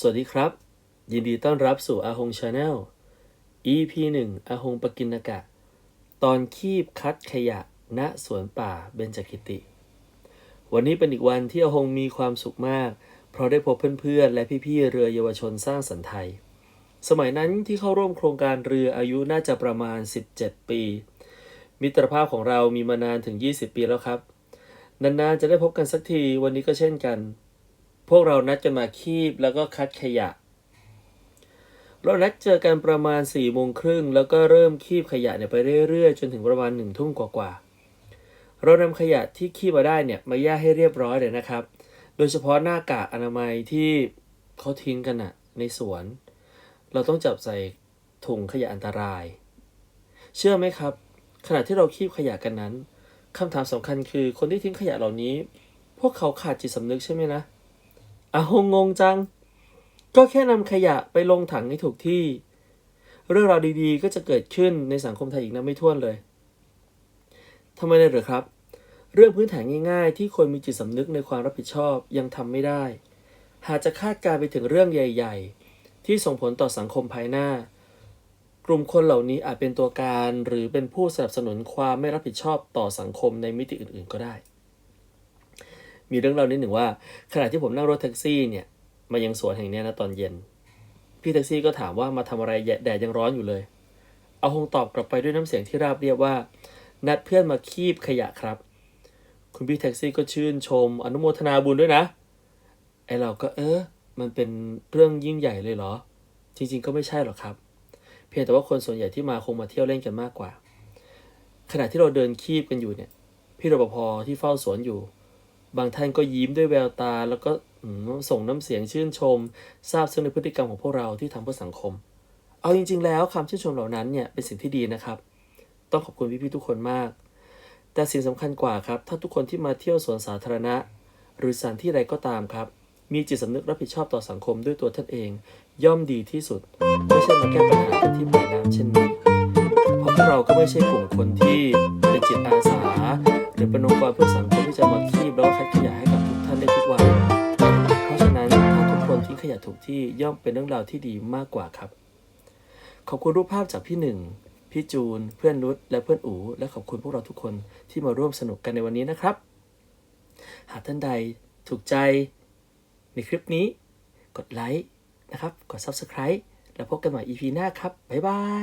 สวัสดีครับ ยินดีต้อนรับสู่อาหงชาแนล EP 1อาหงปกินกะ ตอนคีบคัดขยะณสวนป่าเบญจกิติ วันนี้เป็นอีกวันที่อาหงมีความสุขมาก เพราะได้พบเพื่อนๆ และพี่ๆ เรือเยาวชนสร้างสรรค์ไทย สมัยนั้นที่เข้าร่วมโครงการเรืออายุน่าจะประมาณ 17 ปี มิตรภาพของเรามีมานานถึง 20 ปีแล้วครับ นานๆจะได้พบกันสักทีวันนี้ก็เช่นกัน พวกเรานัดกันมาคีบแล้วก็คัดขยะ เรานัดเจอกันประมาณ4ี่โมงครึ่งแล้วก็เริ่มคีบขยะเนี่ยไปเรื่อยๆ จนถึงประมาณหนึ่งทุ่มกว่าๆ เรานำขยะที่คีบมาได้เนี่ยมาแยกให้เรียบร้อยเลยนะครับ โดยเฉพาะหน้ากากอนามัยที่เขาทิ้งกันอะในสวน เราต้องจับใส่ถุงขยะอันตราย เชื่อไหมครับ ขณะที่เราคีบขยะกันนั้นคำถามสำคัญคือคนที่ทิ้งขยะเหล่านี้ พวกเขาขาดจิตสำนึกใช่ไหมนะ อาหงงงจัง ก็แค่นำขยะไปลงถังให้ถูกที่ เรื่องราวดีๆ ก็จะเกิดขึ้นในสังคมไทยอีกนับไม่ถ้วนเลยทำไมเลยหรือครับ เรื่องพื้นฐานง่ายๆ ที่คนมีจิตสำนึกในความรับผิดชอบยังทำไม่ได้ หากจะคาดการไปถึงเรื่องใหญ่ ๆ ที่ส่งผลต่อสังคมภายหน้า กลุ่มคนเหล่านี้อาจเป็นตัวการ หรือเป็นผู้สนับสนุนความไม่รับผิดชอบต่อสังคมในมิติอื่น ๆ ก็ได้ มีเรื่องเล่านิดหนึ่งว่า ขณะที่ผมนั่งรถแท็กซี่เนี่ยมายังสวนแห่งนี้นะตอนเย็น พี่แท็กซี่ก็ถามว่ามาทำอะไรแดดยังร้อนอยู่เลย เอาคงตอบกลับไปด้วยน้ำเสียงที่ราบเรียบว่า นัดเพื่อนมาคีบขยะครับ คุณพี่แท็กซี่ก็ชื่นชม อนุโมทนาบุญด้วยนะ ไอเราก็เออ มันเป็นเรื่องยิ่งใหญ่เลยเหรอ จริง ๆ ก็ไม่ใช่หรอกครับ เพียงแต่ว่าคนส่วนใหญ่ที่มาคงมาเที่ยวเล่นกันมากกว่า ขณะที่เราเดินคีบกันอยู่เนี่ย พี่รปภที่เฝ้าสวนอยู่ บางท่านก็ยิ้มด้วยแววตา แล้วก็ส่งน้ำเสียงชื่นชม ทราบซึ้งในพฤติกรรมของพวกเราที่ทำเพื่อสังคม เอาจริง ๆ แล้วคำชื่นชมเหล่านั้นเนี่ยเป็นสิ่งที่ดีนะครับ ต้องขอบคุณพี่ๆทุกคนมาก แต่สิ่งสำคัญกว่าครับ ถ้าทุกคนที่มาเที่ยวสวนสาธารณะ หรือสถานที่ใดก็ตามครับ มีจิตสำนึกรับผิดชอบต่อสังคมด้วยตัวท่านเอง ย่อมดีที่สุดไม่ใช่มาแก้ปัญหาที่ปลายน้ำเช่นนี้เพราะพวกเราก็ไม่ใช่กลุ่มคนที่เป็นจิตอาสาือเป็นองค์กรเพื่อสังคมที่จะมาคีบแล้วคัดขยะให้กับทุกท่านได้ทุกวัน เพราะฉะนั้นถ้าทุกคนทิ้งขยะถูกที่ย่อมเป็นเรื่องราวที่ดีมากกว่าครับ ขอบคุณรูปภาพจากพี่หนึ่งพี่จูน เพื่อนนุชและเพื่อนอูและขอบคุณพวกเราทุกคนที่มาร่วมสนุกกันในวันนี้นะครับ หากท่านใดถูกใจในคลิปนี้ กดไลค์นะครับ กด Subscribe แล้วพบกันใหม่ EP หน้าครับ บ๊ายบาย